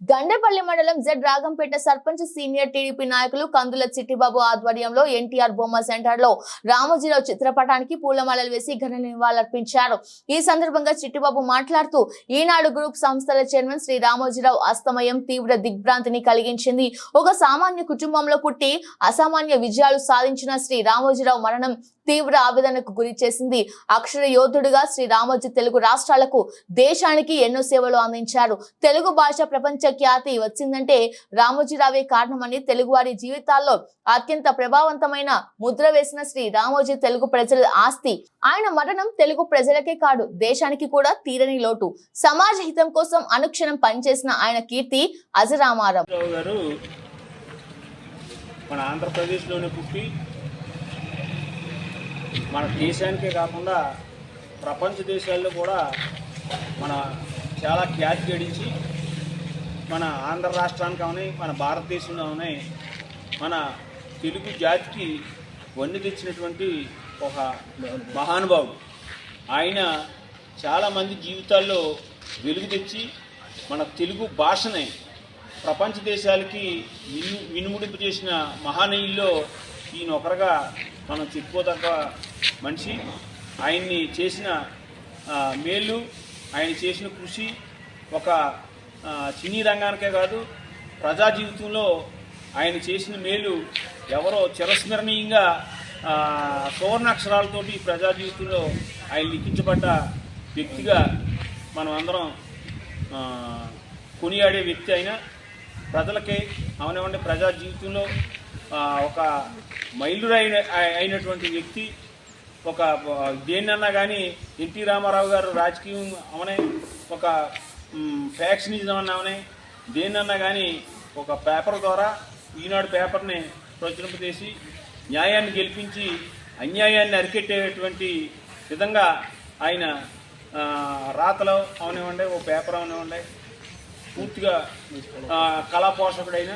గండేపల్లి మండలం Z Ragampeta sarpanch senior TDP నాయకులు కందుల చిట్టిబాబు ఆధ్వర్యంలో ఎన్టీఆర్ బొమ్మ సెంటర్లో రామోజీరావు చిత్రపటానికి పూలమాలలు వేసి ఘన నివాళులర్పించారు. ఈ సందర్భంగా చిట్టిబాబు మాట్లాడుతూ ఈనాడు గ్రూప్ సంస్థల చైర్మన్ శ్రీ రామోజీరావు అస్తమయం తీవ్ర దిగ్భ్రాంతిని కలిగించింది. ఒక సామాన్య కుటుంబంలో పుట్టి అసామాన్య విజయాలు సాధించిన శ్రీ రామోజీరావు మరణం తీవ్ర ఆవేదనకు గురి చేసింది. అక్షర యోధుడుగా శ్రీ రామోజీ తెలుగు రాష్ట్రాలకు దేశానికి ఎన్నో సేవలు అందించారు. తెలుగు భాష ప్రపంచ ఖ్యాతి వచ్చిందంటే రామోజీరావే కారణమని తెలుగువారి జీవితాల్లో అత్యంత ప్రభావవంతమైన ముద్ర వేసిన శ్రీ రామోజీ తెలుగు ప్రజల ఆస్తి. ఆయన మరణం తెలుగు ప్రజలకే కాదు దేశానికి కూడా తీరని లోటు. సమాజ హితం కోసం అనుక్షణం పనిచేసిన ఆయన కీర్తి అజరామారం. మన ఆంధ్రప్రదేశ్లోనే పుట్టి మన దేశానికే కాకుండా ప్రపంచ దేశాల్లో కూడా మన చాలా ఖ్యాతి గడించి మన ఆంధ్ర రాష్ట్రానికి అవని మన భారతదేశంలో అవని మన తెలుగు జాతికి వన్నె తెచ్చినటువంటి ఒక మహానుభావుడు. ఆయన చాలామంది జీవితాల్లో వెలుగు తెచ్చి మన తెలుగు భాషని ప్రపంచ దేశాలకి విను వినుముడింపు చేసిన మహానీయుల్లో ఈయన ఒకరుగా మనం చెప్పుకోదగ్గ మనిషి. ఆయన్ని చేసిన మేలు ఆయన చేసిన కృషి ఒక సినీ రంగానికే కాదు ప్రజా జీవితంలో ఆయన చేసిన మేలు ఎవరో చిరస్మరణీయంగా సువర్ణాక్షరాలతోటి ప్రజా జీవితంలో ఆయన లిఖించబడ్డ వ్యక్తిగా మనం అందరం కొనియాడే వ్యక్తి అయినా ప్రజలకి అవనివ్వండి ప్రజా జీవితంలో ఒక మైలురైన అయినటువంటి వ్యక్తి. ఒక దేన్నన్నా కానీ ఎన్టీ రామారావు గారు రాజకీయం అవనే ఒక ఫ్యాక్షనిజం అని అవనే దేన్నన్నా కానీ ఒక పేపర్ ద్వారా ఈనాడు పేపర్ని ప్రచురింపజేసి న్యాయాన్ని గెలిపించి అన్యాయాన్ని అరికెట్టేటువంటి విధంగా ఆయన రాతలు రాతలో అవనివ్వండి ఓ పేపర్ అవనివ్వండి పూర్తిగా కళా పోషకుడైన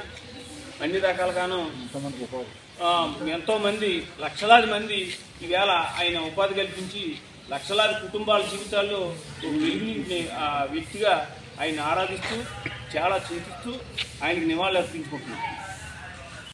అన్ని రకాలుగాను ఆ, ఎంతో మంది లక్షలాది మంది ఈవేళ ఆయన ఉపాధి కల్పించి లక్షలాది కుటుంబాల జీవితాల్లో ఒక వెలుగుని ఆ, వ్యక్తిగా ఆయన ఆరాధిస్తూ చాలా చింతిస్తూ ఆయనకి నివాళులు అర్పించుకుంటున్నాం